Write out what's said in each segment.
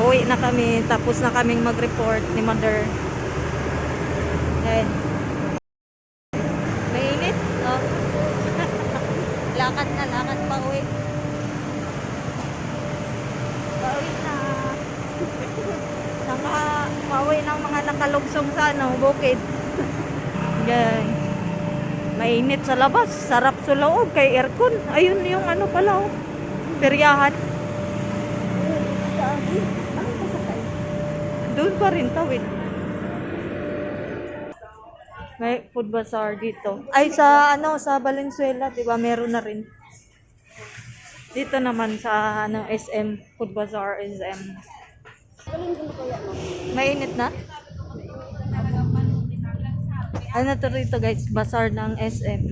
Uwi na kami, tapos na kaming mag-report ni Mother. Ayan. Mainit, no? lakad na, lakad pa uwi. Pauwi na. Naka, pauwi ng mga nakalugsong sa ano, bukid. Yan. Mainit sa labas, sarap sa loob kay aircon. Ayun yung ano pala, oh. Peryahan. Doon pa rin tawid. May food bazaar dito. Ay, sa ano, sa Valenzuela, di ba, meron na rin. Dito naman sa ano, SM, food bazaar SM. Mainit na? Ano to rito guys, bazaar ng SM.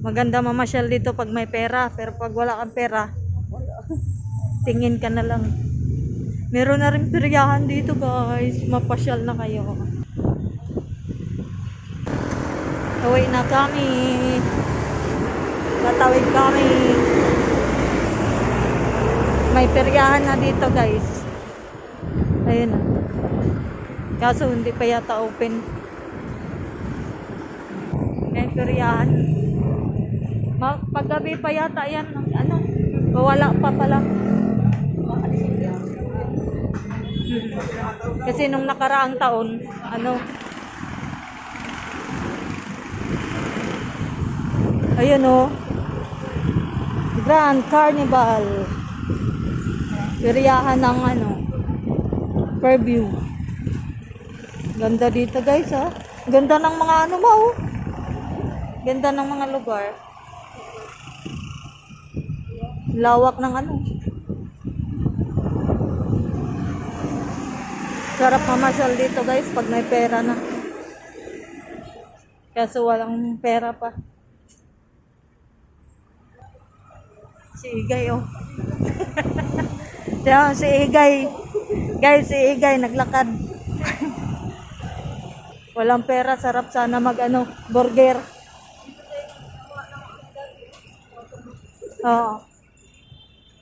Maganda mamasyal dito pag may pera, pero pag wala kang pera, tingin ka na lang. Meron na rin peryahan dito guys, mapasyal na kayo. Uwi na kami. Tatawid kami. May peryahan na dito guys. Ayun na. Kaso hindi pa yata open. May peryahan. Ma paggabi pa yata yan. Ano? Wala pa pala. Hmm. Kasi nung nakaraang taon, ano, ayun o, Grand Carnival. Peryahan ng ano, Fairview. Ganda dito guys ha. Ganda ng mga ano ba oh. Ganda ng mga lugar. Lawak ng ano. Sarap mamasyal dito guys pag may pera na. Kaso walang pera pa. Si Igay oh. Mo, si Igay. Guys, si Igay naglakad. walang pera, sarap sana mag ano, burger. Oo.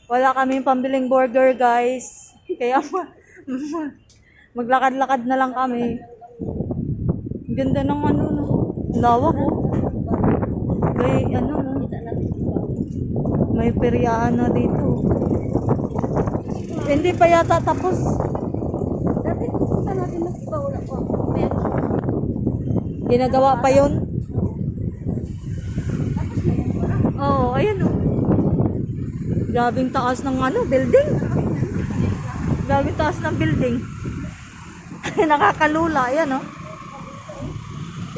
Wala kaming pambiling burger, guys. Kaya maglakad-lakad na lang kami. Ganda ng ano, no. Lawak, oh. May ano, no. May peryahan na dito. Hindi pa yata tapos. Dati punta natin na sa wala pa. Ginagawa pa yun. Oo, oh, ayan oh. Grabing taas ng ano, building. Grabing taas ng building. Nakakalula, ayan oh.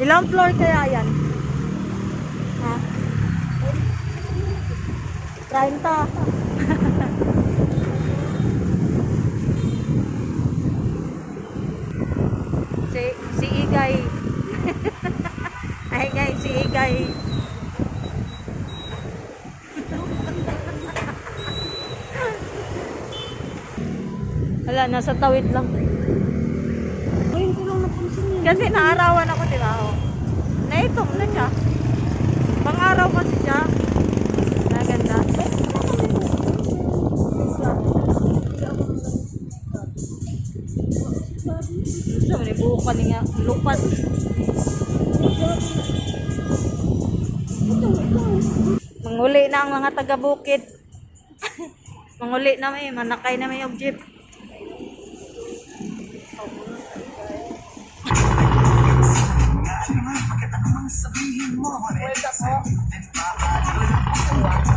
Ilang floor kaya yan? Ha? 30. si, si Igay. Ay guys, si Igay. Wala, nasa tawid lang. Ngayon ko lang. Kasi naarawan ako, di ba? Oh. Naitom na siya. Pang-araw kasi siya. Naganda. Gusto mo, buhok pa niya. Lupat. Manguli na ang mga taga-bukid. Manguli na may, manakay na may object.